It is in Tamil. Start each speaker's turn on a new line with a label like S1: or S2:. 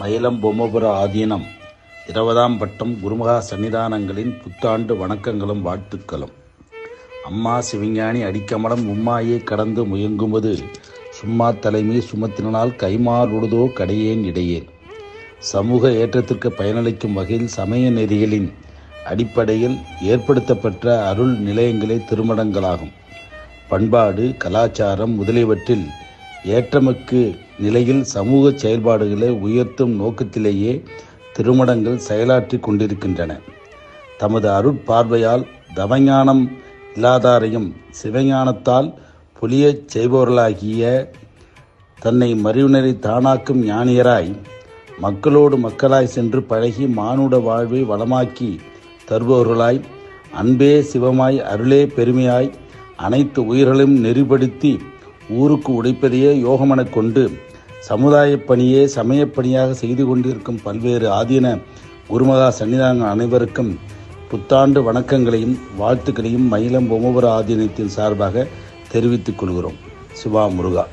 S1: மயிலம் பொம்மபுர ஆதீனம். இருபதாம் பட்டம் குருமகா சன்னிதானங்களின் புத்தாண்டு வணக்கங்களும் வாழ்த்துக்களும். அம்மா சிவஞானி அடிக்கமலம் உம்மாயே கடந்து முயங்குவது சும்மா தலைமை சுமத்தினால் கைமாறுடுதோ கடையேன் இடையேன். சமூக ஏற்றத்திற்கு பயனளிக்கும் வகையில் சமய நெறிகளின் அடிப்படையில் ஏற்படுத்தப்பட்ட அருள் நிலையங்களே திருமணங்களாகும் பண்பாடு கலாச்சாரம் முதலியவற்றில் ஏற்றமிக்கு நிலையில் சமூக செயல்பாடுகளை உயர்த்தும் நோக்கத்திலேயே திருமணங்கள் செயலாற்றிக் கொண்டிருக்கின்றன. தமது அருட்பார்வையால் தவஞானம் இல்லாதாரையும் சிவஞானத்தால் புலியச் செய்பவர்களாகிய தன்னை மறிவுணரை தானாக்கும் ஞானியராய் மக்களோடு மக்களாய் சென்று பழகி மானுட வாழ்வை வளமாக்கி தருபவர்களாய் அன்பே சிவமாய் அருளே பெருமையாய் அனைத்து உயிர்களையும் நெறிப்படுத்தி ஊருக்கு உடைப்பதையே யோகமெனக் கொண்டு சமுதாயப் பணியே சமயப் பணியாக செய்து கொண்டிருக்கும் பல்வேறு ஆதீன குருமகா சன்னிதான அனைவருக்கும் புத்தாண்டு வணக்கங்களையும் வாழ்த்துக்களையும் மயிலம் பொம்மபுர ஆதீனத்தின் சார்பாக தெரிவித்துக் கொள்கிறோம். சிவா முருகா.